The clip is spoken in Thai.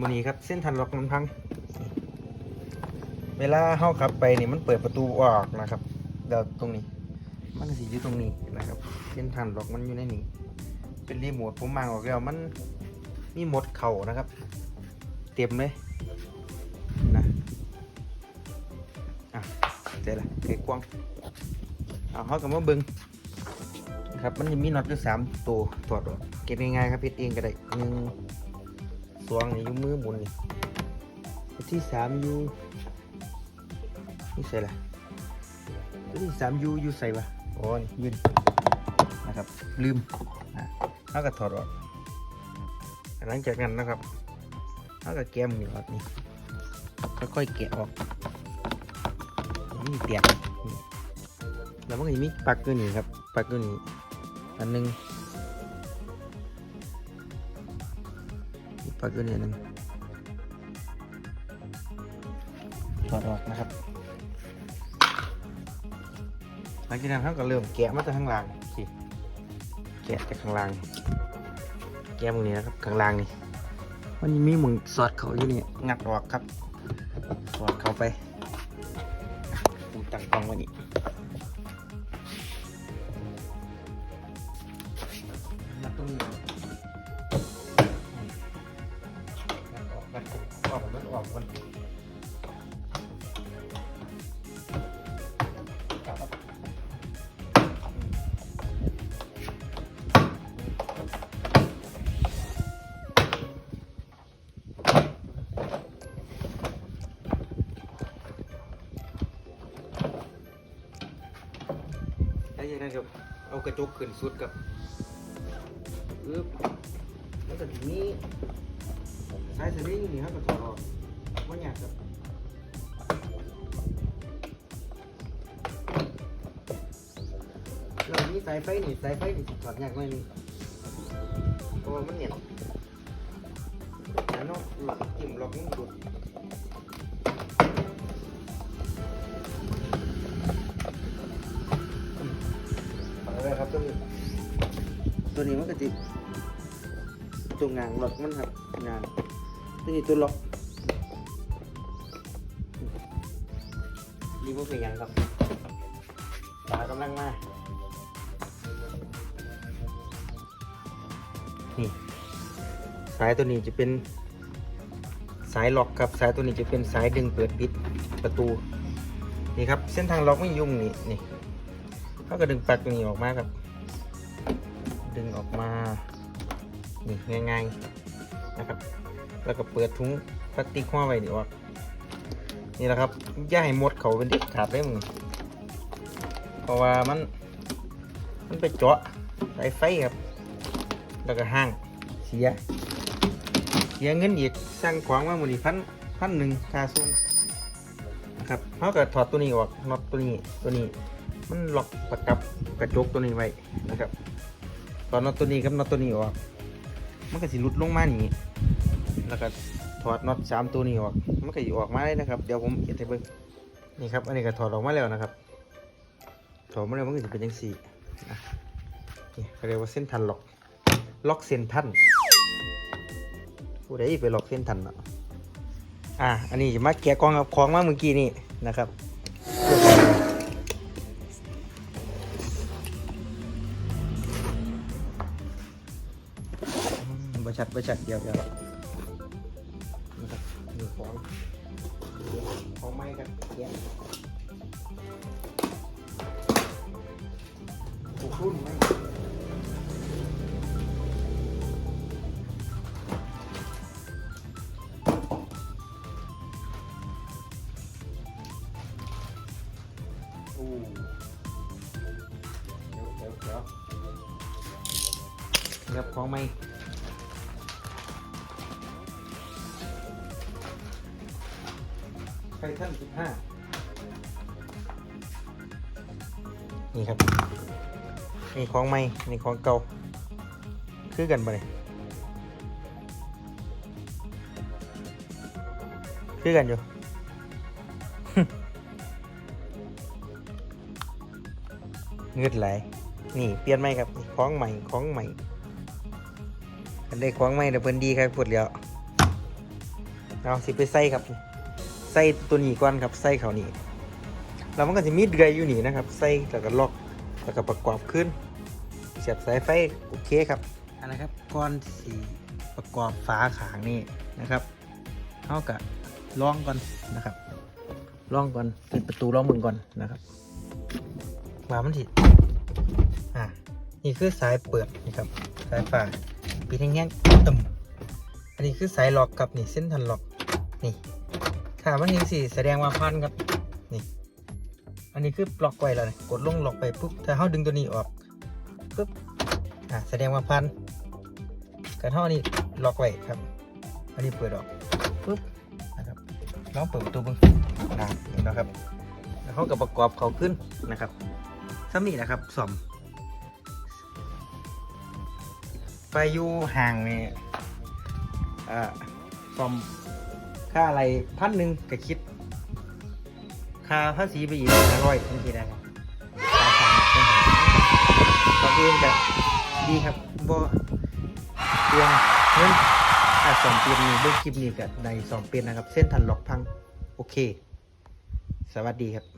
มือนี้ครับเส้นทันล็อกมันพัง เวลาเข้าขับไปนี่มันเปิดประตูออกนะครับเดี๋ยวตรงนี้ มันสิอยู่ตรงนี้นะครับ เส้นทันล็อกมันอยู่ในนี้ เป็นรีโมทผมมางออกแล้วมันมีหมดเข่านะครับ เต็มเลยนะอะเจ๊ละเกกว้างเอาเขากับมาเบิงครับมันจะมีน็อตอยู่สามตัวถอดออกเก็บง่ายๆครับพิดเองก็ได้หนึ่ง สองนี่อยู่มือหมุนนี่ตัวที่สามอยู่นี่ใส่ละตัวที่สามอยู่อยู่ใส่ปะโอ้ยยืนนะครับ ลืมอะเขาก็ถอดออกหลังจากนั้นนะครับเขาก็แกะมนี่ออกนี่ค่อยๆแกะออกนี่เตียกแล้วมันก็มีปลักตัวนี้ครับปลักตัวนี้อันหนึง ปลักตัวนี้อันหนึงถอดออกนะครับ หลังจากนั้นเขาก็เริ่มแกะมาจากข้างล่างสิแกะจากข้างล่าง แก้มตรงนี้นะครับข้างล่างนี่มันมีหมึงสอดเขาอยู่นี่งัดออกครับสอดเขาไปผมตั้งกล้องไว้นี่ แล้วจากนั้นก็เอากระจกขึ้นสุดกับปึ๊บแล้วก็ทีนี้สายสลิงนี่ครับก็ถอดออกว่าอยากครับเรามีสายไฟนี่สายไฟนี่ถอดยากหน่อยนึงเพราะว่ามันเหนียวแล้วเนาะหลักจิ้มล็อกมันดุด ตัวนี้ตัวนี้มันก็จิตัวงางล็อกมันครับงางตัวนี้ตัวล็อกนี่พวกเป็นหยังครับตากำลังมานี่สายตัวนี้จะเป็นสายล็อกครับสายตัวนี้จะเป็นสายดึงเปิดปิดประตูนี่ครับเส้นทางล็อกไม่ยุ่งนี่นี่เขาก็ดึงปลั๊กตัวนี้ออกมาครับ ดึงออกมานี่ง่ายๆนะครับ แล้วก็เปิดถุงพลาสติกห่อไว้นี่ออกนี่แหละครับย่าให้หมดเขาเป็นเด็ดขาดเลยมึงเพราะว่ามันมันไปเจาะสายไฟครับ แล้วก็ห้างเสีย เสียเงินอีกสร้างขวางมาหมดอีกพันพันหนึ่งค่าส่งนะครับเขาก็ถอดตัวนี้ออกน็อตตัวนี้ตัวนี้ มันล็อกประกับกระจกตัวนี้ไว้นะครับ ตอนน็อตตัวนี้กับน็อตตัวนี้ออก มันก็สิหลุดลงมานี่แล้วก็ถอดน็อตสามตัวนี้ออก มันก็สิออกมาเลยนะครับ เดี๋ยวผมเขียนให้เบิ่งนี่ครับ อันนี้ก็ถอดออกมาแล้วนะครับ ถอดมาแล้วมันก็จะเป็นยังสี่นะนี่เขาเรียกว่าเส้นทันล็อก ล็อกเส้นทันผู้ใดไปล็อกเส้นทันเนาะอะอันนี้จะมาแกะกล่องกับของมาเมื่อกี้นี่นะครับ บริษัทบริษัทเดียวเดียวนะครับมีของของไม้กันเขียนถูกรุ่นไหมโอ้เดี๋ยวเดี๋ยวเดี๋ยวเดี๋ยวของไม้ ไททันสิบห้านี่ครับ นี่ของใหม่ นี่ของเก่า คือกันปะเนี่ยคือกันอยู่เงืดไหลยนี่เปลี่ยนไหมครับนี่ของใหม่ของใหม่อันได้ของใหม่แต่เพิ่นดีครับพูดแล้วเราสิไปใส่ครับ ใส่ตัวนี้ก่อนครับ ใส่เขานี่แล้วมันก็จะมีเดือยอยู่นี่นะครับ ใส่แล้วก็ล็อกแล้วก็ประกอบขึ้น เสียบสายไฟโอเคครับอันนะครับก่อนสีประกอบฝาขางนี่นะครับเท่ากับลองก่อนนะครับลองก่อนปิดประตูลองมือก่อนนะครับว่ามันถิอ่านี่คือสายเปิดนี่ครับสายฝาปิดแห้งๆตึมอันนี้คือสายล็อกครับนี่เส้นทันล็อกนี่ ถ้ามันยังสีแสดงว่าพันครับ นี่ อันนี้คือล็อกไว้แล้วนะกดลงล็อกไปปุ๊บ ถ้าเขาดึงตัวนี้ออกปุ๊บ อะแสดงว่าพันกระท่านี้ล็อกไว้ครับ อันนี้เปิดออกปุ๊บนะครับลองเปิดประตูเบึงอะเห็นแล้วครับ แล้วเขากับประกอบเขาขึ้นนะครับซ้ำนี่นะครับสอมไปอยู่ห่างนี่อ่าสอม ค่าอะไรพันหนึ่งก็คิด ค่าภาษีไปอีกห้าร้อยนี่คิดได้ครับค่าสามเป็นหาตอนเองก็ดีครับบ่เตียงเงินถ้าสองเปียนนี่เบิ่งคลิปนี้กับในสองเปียนนะครับ เส้นทันหลอกพัง โอเค สวัสดีครับ